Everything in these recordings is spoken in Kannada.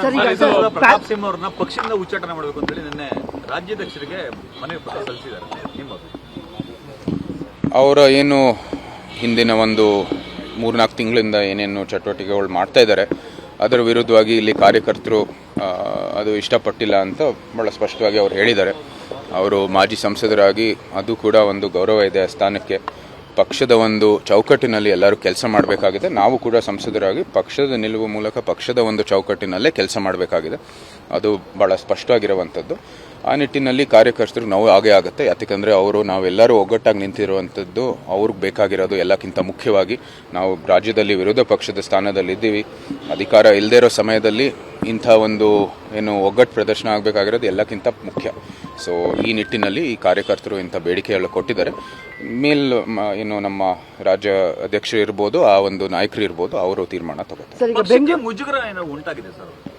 ಪ್ರತಾಪ್ ಸಿಂಹ ಅವ್ರನ್ನ ಪಕ್ಷದಿಂದ ಉಚ್ಚಾಟನೆ ಮಾಡಬೇಕು ಅಂತೇಳಿ ನಿನ್ನೆ ರಾಜ್ಯಾಧ್ಯಕ್ಷರಿಗೆ ಮನವಿ ಪತ್ರ ಸಲ್ಲಿಸಿದ್ದಾರೆ. ನಿಮ್ಮ ಅವರ ಏನು ಹಿಂದಿನ ಒಂದು ಮೂರ್ನಾಲ್ಕು ತಿಂಗಳಿಂದ ಏನೇನು ಚಟುವಟಿಕೆಗಳು ಮಾಡ್ತಾ ಇದ್ದಾರೆ ಅದರ ವಿರುದ್ಧವಾಗಿ ಇಲ್ಲಿ ಕಾರ್ಯಕರ್ತರು ಅದು ಇಷ್ಟಪಟ್ಟಿಲ್ಲ ಅಂತ ಭಾಳ ಸ್ಪಷ್ಟವಾಗಿ ಅವ್ರು ಹೇಳಿದ್ದಾರೆ. ಅವರು ಮಾಜಿ ಸಂಸದರಾಗಿ ಅದು ಕೂಡ ಒಂದು ಗೌರವ ಇದೆ ಆ ಸ್ಥಾನಕ್ಕೆ. ಪಕ್ಷದ ಒಂದು ಚೌಕಟ್ಟಿನಲ್ಲಿ ಎಲ್ಲರೂ ಕೆಲಸ ಮಾಡಬೇಕಾಗಿದೆ. ನಾವು ಕೂಡ ಸಂಸದರಾಗಿ ಪಕ್ಷದ ನಿಲುವು ಮೂಲಕ ಪಕ್ಷದ ಒಂದು ಚೌಕಟ್ಟಿನಲ್ಲೇ ಕೆಲಸ ಮಾಡಬೇಕಾಗಿದೆ. ಅದು ಭಾಳ ಸ್ಪಷ್ಟವಾಗಿರುವಂಥದ್ದು. ಆ ನಿಟ್ಟಿನಲ್ಲಿ ಕಾರ್ಯಕರ್ತರು ನಾವು ಆಗೇ ಆಗುತ್ತೆ. ಯಾಕಂದರೆ ಅವರು ನಾವೆಲ್ಲರೂ ಒಗ್ಗಟ್ಟಾಗಿ ನಿಂತಿರುವಂಥದ್ದು, ಅವ್ರಿಗೆ ಬೇಕಾಗಿರೋದು ಎಲ್ಲಕ್ಕಿಂತ ಮುಖ್ಯವಾಗಿ ನಾವು ರಾಜ್ಯದಲ್ಲಿ ವಿರೋಧ ಪಕ್ಷದ ಸ್ಥಾನದಲ್ಲಿದ್ದೀವಿ. ಅಧಿಕಾರ ಇಲ್ಲದೇ ಇರೋ ಸಮಯದಲ್ಲಿ ಇಂಥ ಒಂದು ಏನು ಒಗ್ಗಟ್ಟು ಪ್ರದರ್ಶನ ಆಗಬೇಕಾಗಿರೋದು ಎಲ್ಲಕ್ಕಿಂತ ಮುಖ್ಯ. ಸೊ ಈ ನಿಟ್ಟಿನಲ್ಲಿ ಈ ಕಾರ್ಯಕರ್ತರು ಇಂಥ ಬೇಡಿಕೆಗಳು ಕೊಟ್ಟಿದ್ದಾರೆ. ಮೇಲ್ ಮ- ಏನು ನಮ್ಮ ರಾಜ್ಯ ಅಧ್ಯಕ್ಷರು ಇರ್ಬೋದು ಆ ಒಂದು ನಾಯಕರು ಇರ್ಬೋದು ಅವರು ತೀರ್ಮಾನ ತಗೋತಾರೆ. ಸರ್ ಈಗ ಬೆಂಗಳೂರು ಏನೋ ಉಂಟಾಗಿದೆ ಸರ್.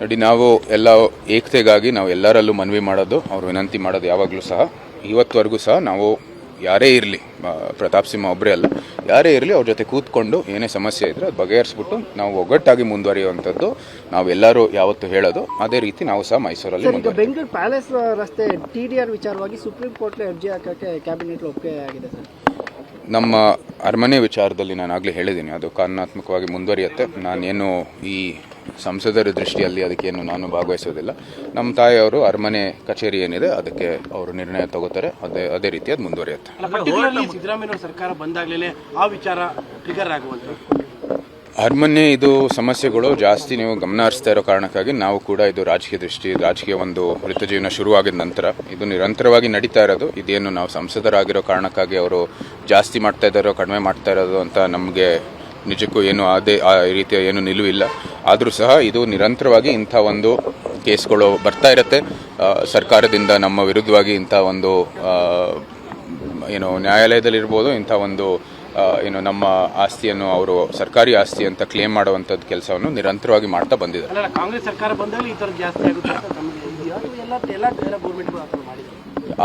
ನೋಡಿ ನಾವು ಎಲ್ಲ ಏಕತೆಗಾಗಿ ನಾವು ಎಲ್ಲರಲ್ಲೂ ಮನವಿ ಮಾಡೋದು ಅವ್ರು ವಿನಂತಿ ಮಾಡೋದು ಯಾವಾಗಲೂ ಸಹ. ಇವತ್ತುವರೆಗೂ ಸಹ ನಾವು ಯಾರೇ ಇರಲಿ ಪ್ರತಾಪ್ ಸಿಂಹ ಒಬ್ಬರೇ ಅಲ್ಲ ಯಾರೇ ಇರಲಿ ಅವ್ರ ಜೊತೆ ಕೂತ್ಕೊಂಡು ಏನೇ ಸಮಸ್ಯೆ ಇದ್ದರೆ ಅದು ಬಗೆಹರಿಸ್ಬಿಟ್ಟು ನಾವು ಒಗ್ಗಟ್ಟಾಗಿ ಮುಂದುವರಿಯುವಂಥದ್ದು ನಾವೆಲ್ಲರೂ ಯಾವತ್ತು ಹೇಳೋದು. ಅದೇ ರೀತಿ ನಾವು ಸಹ ಮೈಸೂರಲ್ಲಿ ಬೆಂಗಳೂರು ಪ್ಯಾಲೇಸ್ ರಸ್ತೆ ಟಿ ಡಿ ಆರ್ ವಿಚಾರವಾಗಿ ಸುಪ್ರೀಂ ಕೋರ್ಟ್ ಅರ್ಜಿ ಹಾಕೋಕ್ಕೆ ಕ್ಯಾಬಿನೆಟ್ ಒಪ್ಪಿಗೆ ಆಗಿದೆ ಸರ್. ನಮ್ಮ ಅರಮನೆ ವಿಚಾರದಲ್ಲಿ ನಾನು ಆಗಲೇ ಹೇಳಿದ್ದೀನಿ ಅದು ಕಾನೂನಾತ್ಮಕವಾಗಿ ಮುಂದುವರಿಯುತ್ತೆ. ನಾನೇನು ಈ ಸಂಸದರ ದೃಷ್ಟಿಯಲ್ಲಿ ಅದಕ್ಕೇನು ನಾನು ಭಾಗವಹಿಸೋದಿಲ್ಲ. ನಮ್ಮ ತಾಯಿಯವರು ಅರಮನೆ ಕಚೇರಿ ಏನಿದೆ ಅದಕ್ಕೆ ಅವರು ನಿರ್ಣಯ ತಗೋತಾರೆ. ಅದೇ ಅದೇ ರೀತಿ ಅದು ಮುಂದುವರಿಯುತ್ತೆ. ಸಿದ್ದರಾಮಯ್ಯ ಸರ್ಕಾರ ಬಂದಾಗಲೇ ಆ ವಿಚಾರ ಟ್ರಿಗರ್ ಆಗುವಂಥದ್ದು ಅರಮನೆ ಇದು ಸಮಸ್ಯೆಗಳು ಜಾಸ್ತಿ ನೀವು ಗಮನ ಹರಿಸ್ತಾ ಇರೋ ಕಾರಣಕ್ಕಾಗಿ ನಾವು ಕೂಡ ಇದು ರಾಜಕೀಯ ದೃಷ್ಟಿ ರಾಜಕೀಯ ಒಂದು ವೃತ್ತ ಜೀವನ ಶುರುವಾಗಿದ ನಂತರ ಇದು ನಿರಂತರವಾಗಿ ನಡೀತಾ ಇರೋದು. ಇದೇನು ನಾವು ಸಂಸದರಾಗಿರೋ ಕಾರಣಕ್ಕಾಗಿ ಅವರು ಜಾಸ್ತಿ ಮಾಡ್ತಾ ಇದ್ದಾರೋ ಕಡಿಮೆ ಮಾಡ್ತಾ ಇರೋದು ಅಂತ ನಮಗೆ ನಿಜಕ್ಕೂ ಏನು ಅದೇ ಆ ರೀತಿಯ ಏನು ನಿಲುವಿಲ್ಲ. ಆದರೂ ಸಹ ಇದು ನಿರಂತರವಾಗಿ ಇಂಥ ಒಂದು ಕೇಸ್ಗಳು ಬರ್ತಾ ಇರುತ್ತೆ. ಸರ್ಕಾರದಿಂದ ನಮ್ಮ ವಿರುದ್ಧವಾಗಿ ಇಂಥ ಒಂದು ಏನು ನ್ಯಾಯಾಲಯದಲ್ಲಿರ್ಬೋದು ಇಂಥ ಒಂದು ಏನು ನಮ್ಮ ಆಸ್ತಿಯನ್ನು ಅವರು ಸರ್ಕಾರಿ ಆಸ್ತಿ ಅಂತ ಕ್ಲೇಮ್ ಮಾಡುವಂಥದ್ದು ಕೆಲಸವನ್ನು ನಿರಂತರವಾಗಿ ಮಾಡ್ತಾ ಬಂದಿದ್ದಾರೆ. ಕಾಂಗ್ರೆಸ್ ಸರ್ಕಾರ ಈ ಜಾಸ್ತಿ ಆಗುತ್ತೆ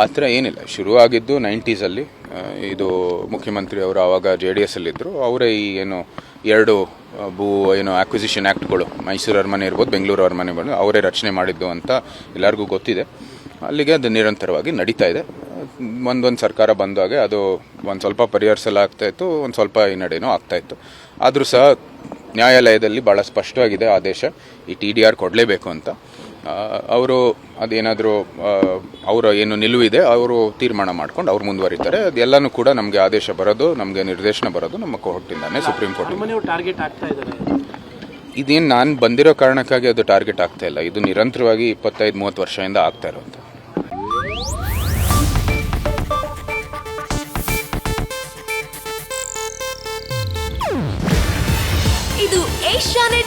ಆ ಥರ ಏನಿಲ್ಲ. ಶುರುವಾಗಿದ್ದು ನೈಂಟೀಸಲ್ಲಿ. ಇದು ಮುಖ್ಯಮಂತ್ರಿ ಅವರು ಆವಾಗ ಜೆ ಡಿ ಎಸ್ ಅಲ್ಲಿದ್ದರು ಅವರೇ ಈ ಏನು, ಎರಡು ಭೂ, ಏನು ಆಕ್ವಿಸಿಷನ್ ಆ್ಯಕ್ಟ್ಗಳು ಮೈಸೂರು ಅರಮನೆ ಇರ್ಬೋದು ಬೆಂಗಳೂರು ಅರಮನೆ ಇರ್ಬೋದು, ಅವರೇ ರಚನೆ ಮಾಡಿದ್ದು ಅಂತ ಎಲ್ಲರಿಗೂ ಗೊತ್ತಿದೆ. ಅಲ್ಲಿಗೆ ಅದು ನಿರಂತರವಾಗಿ ನಡೀತಾ ಇದೆ. ಒಂದೊಂದು ಸರ್ಕಾರ ಬಂದಾಗೆ ಅದು ಒಂದು ಸ್ವಲ್ಪ ಪರಿಹರಿಸಲಾಗ್ತಾ ಇತ್ತು, ಒಂದು ಸ್ವಲ್ಪ ಈ ನಡೆನೂ ಆಗ್ತಾ ಇತ್ತು. ಆದರೂ ಸಹ ನ್ಯಾಯಾಲಯದಲ್ಲಿ ಭಾಳ ಸ್ಪಷ್ಟವಾಗಿದೆ ಆದೇಶ. ಈ ಟಿ ಡಿ ಆರ್ ಕೊಡಲೇಬೇಕು ಅಂತ. ಅವರು ಅದೇನಾದರೂ ಅವರ ಏನು ನಿಲುವಿದೆ ಅವರು ತೀರ್ಮಾನ ಮಾಡ್ಕೊಂಡು ಅವ್ರು ಮುಂದುವರಿತಾರೆ. ಅದೆಲ್ಲನೂ ಕೂಡ ನಮಗೆ ಆದೇಶ ಬರೋದು ನಮಗೆ ನಿರ್ದೇಶನ ಬರೋದು ನಮ್ಮ ಕೋರ್ಟಿಂದಾನೆ ಸುಪ್ರೀಂ ಕೋರ್ಟ್ ಟಾರ್ಗೆಟ್ ಆಗ್ತಾ ಇದ್ದಾರೆ. ಇದೇನು ನಾನು ಬಂದಿರೋ ಕಾರಣಕ್ಕಾಗಿ ಅದು ಟಾರ್ಗೆಟ್ ಆಗ್ತಾ ಇಲ್ಲ. ಇದು ನಿರಂತರವಾಗಿ ಇಪ್ಪತ್ತೈದು ಮೂವತ್ತು ವರ್ಷದಿಂದ ಆಗ್ತಾ ಇರೋದು. ಇದು ಏಷ್ಯಾನೆಟ್